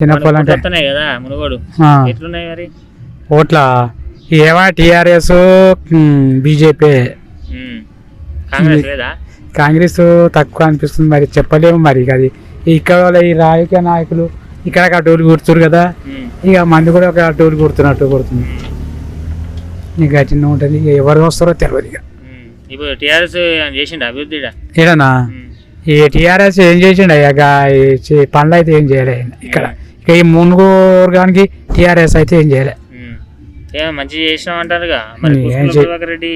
చిన్నప్పలు అంటే వస్తున్నాయి కదా మునుగోడు. ఆ, ఎట్లున్నాయి మరి? ఓట్ల? ఏమా టీఆర్ఎస్ బీజేపీ. కాంగ్రెస్ లేదా? కాంగ్రెస్ తక్కువ అనిపిస్తుంది మరి చెప్పలేము మరి అది. ఇక్కడ వాళ్ళ ఈ రాజకీయ నాయకులు ఇక్కడ ఒక డోలు కూర్చురు కదా. ఇక మంది కూడా ఒక డోలు కూర్తున్నట్టు కొడుతుంది. ఇక చిన్న ఉంటుంది. ఎవరు వస్తారో తెలియదు ఇక. ఇప్పుడు టీఆర్ఎస్ చేసిండు అభివృద్ధి. ఈ టీఆర్ఎస్ ఏం చేసిండు ఇక పనులు అయితే ఏం చేయలే ఇక్కడ. ఇక ఈ మునుగోరు గానికి టీఆర్ఎస్ అయితే ఏం చేయలే. మంచి చేసినాం అంటారుగా మరి ప్రభాకర్ రెడ్డి.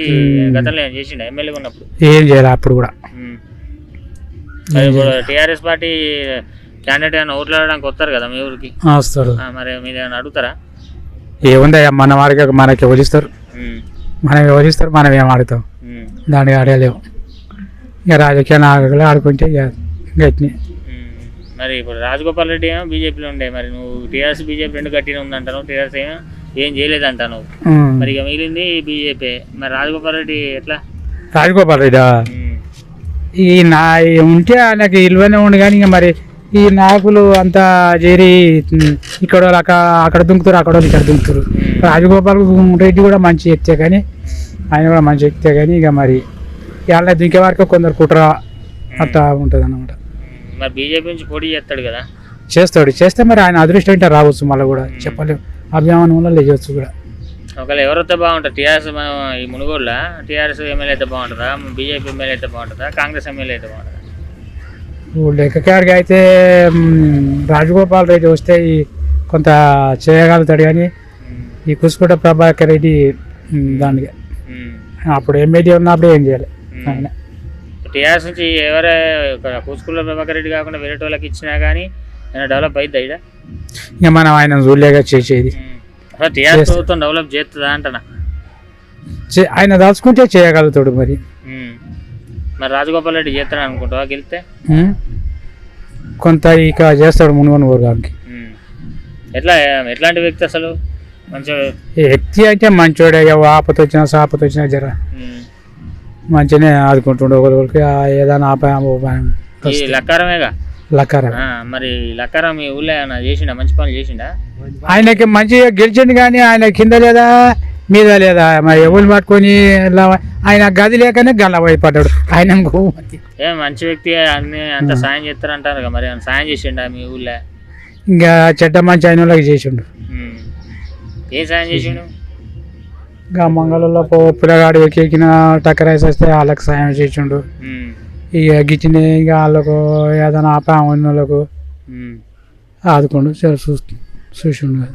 గతంలో ఏం చేసిండు? ఎమ్మెల్యే ఉన్నప్పుడు. ఏం చేయలే అప్పుడు కూడా. టీఆర్ఎస్ పార్టీ క్యాండిడేట్ ఏమైనా వస్తారు కదా మీ ఊరికి? వస్తారు. మరి మీరు ఏమైనా అడుగుతారా? మన వారికి మనకి ఎవరిస్తారు. మనం ఎవరిస్తారు మనం ఏం ఆడుతాం. దానికి ఆడలేము ఇక రాజకీయ నాయకులు ఆడుకుంటే ఇక గట్టిని. ఉమ్. మరి ఇప్పుడు రాజగోపాల్ రెడ్డి ఏమో బీజేపీలో ఉండే మరి నువ్వు టీఆర్ఎస్ బీజేపీ రెండు గట్టిగా ఉందంటాను టీఆర్ఎస్ ఏమో ఏం చేయలేదంటాను ఉమ్. మరి ఇక మిగిలింది బీజేపీ. మరి రాజగోపాల్ రెడ్డి ఎట్లా? రాజగోపాల్ రెడ్డి. ఈ నా ఉంటే ఆయనకి ఇల్వనే ఉండు కానీ ఇక మరి ఈ నాయకులు అంతా చేరి ఇక్కడ వాళ్ళు అక్కడ అక్కడ దుంకుతారు అక్కడ వాళ్ళు ఇక్కడ దుంకుతారు. రాజగోపాల్ రెడ్డి కూడా మంచి వ్యక్తే కానీ ఆయన కూడా మంచి వ్యక్తే కానీ ఇక మరి ఇవాళ దుంకే వరకు కొందరు కుట్ర అట్లా ఉంటుంది అన్నమాట. మరి బీజేపీ నుంచి పోటీ చేస్తాడు కదా. చేస్తాడు. చేస్తే మరి ఆయన అదృష్టం అంటే రావచ్చు మళ్ళీ కూడా. చెప్పలేము అభిమానం వల్ల లేచవచ్చు కూడా. ఒకవేళ ఎవరైతే బాగుంటుంది టీఆర్ఎస్ మనం ఈ మునుగోడులో టీఆర్ఎస్ ఎమ్మెల్యే అయితే బాగుంటుందా? బీజేపీ ఎమ్మెల్యే అయితే బాగుంటుందా? కాంగ్రెస్ ఎమ్మెల్యే అయితే బాగుంటుందా? లెక్కకాడికి అయితే రాజగోపాల్ రెడ్డి వస్తే ఈ కొంత చేయగలుగుతాడు కానీ. ఈ కుసుకుంట ప్రభాకర్ రెడ్డి దానికి. అప్పుడు ఎమ్మెల్యే ఉన్నప్పుడు ఏం చేయాలి. ఆయన. టీఆర్ఎస్ నుంచి ఎవరే ఇక్కడ కూసుకుల ప్రభాకర్ రెడ్డి కాకుండా వేరే వాళ్ళకి ఇచ్చినా కానీ ఏమైనా డెవలప్ అవుతుంది ఇక్కడ ఇక మనం ఆయన చూడలేక చేసేది అసలు టీఆర్ఎస్. ప్రభుత్వం డెవలప్ చేస్తుందా అంటనా చే- ఆయన దాచుకుంటే చేయగలుగుతాడు మరి. మరి రాజగోపాల్ రెడ్డి చేస్తాడు అనుకుంటావా గెలిస్తే మ్? కొంత ఇక చేస్తాడు మునుగోని వర్గానికి. ఎట్లా ఎట్లాంటి వ్యక్తి అసలు మంచిగా ఈ వ్యక్తి అంటే మంచోడే ఆపత వచ్చినా సాపత వచ్చినా జర. మంచిగానే ఆదుకుంటుండే ఒకరికి ఏదైనా ఆపాయం ఉపాయం ఈ లక్కారమేగా? లక్కర ఆ, మరి లక్కారం మీ ఊళ్ళో ఏమైనా చేసిండా? మంచి పనులు చేసిండా? ఆయనకి మంచిగా గెలిచిండు కానీ ఆయన కింద లేదా మీద లేదా మరి ఎవరు పట్టుకొని ఇలా ఆయన గది లేకనే గల్ల పడ్డాడు. ఆయన. ఏ మంచి వ్యక్తి అన్ని అంత సాయం చేస్తారంటారు కదా మరి? ఏమైనా సాయం చేసిండా మీ ఊళ్ళో? ఇంకా చెడ్డ మంచి ఆయన వాళ్ళకి చేసిండు. ఉమ్. ఏం సాయం చేసిండు? ఇంకా మంగళంలో పిల్లగాడు ఎక్కిన టక్కరైస్ వస్తే వాళ్ళకి సాయం చేసిండు ఉమ్. ఇక గిచ్చిన ఇక వాళ్ళకు ఏదైనా ఆపాం వాళ్ళకు. ఆదుకుండు చూసి చూసిండు.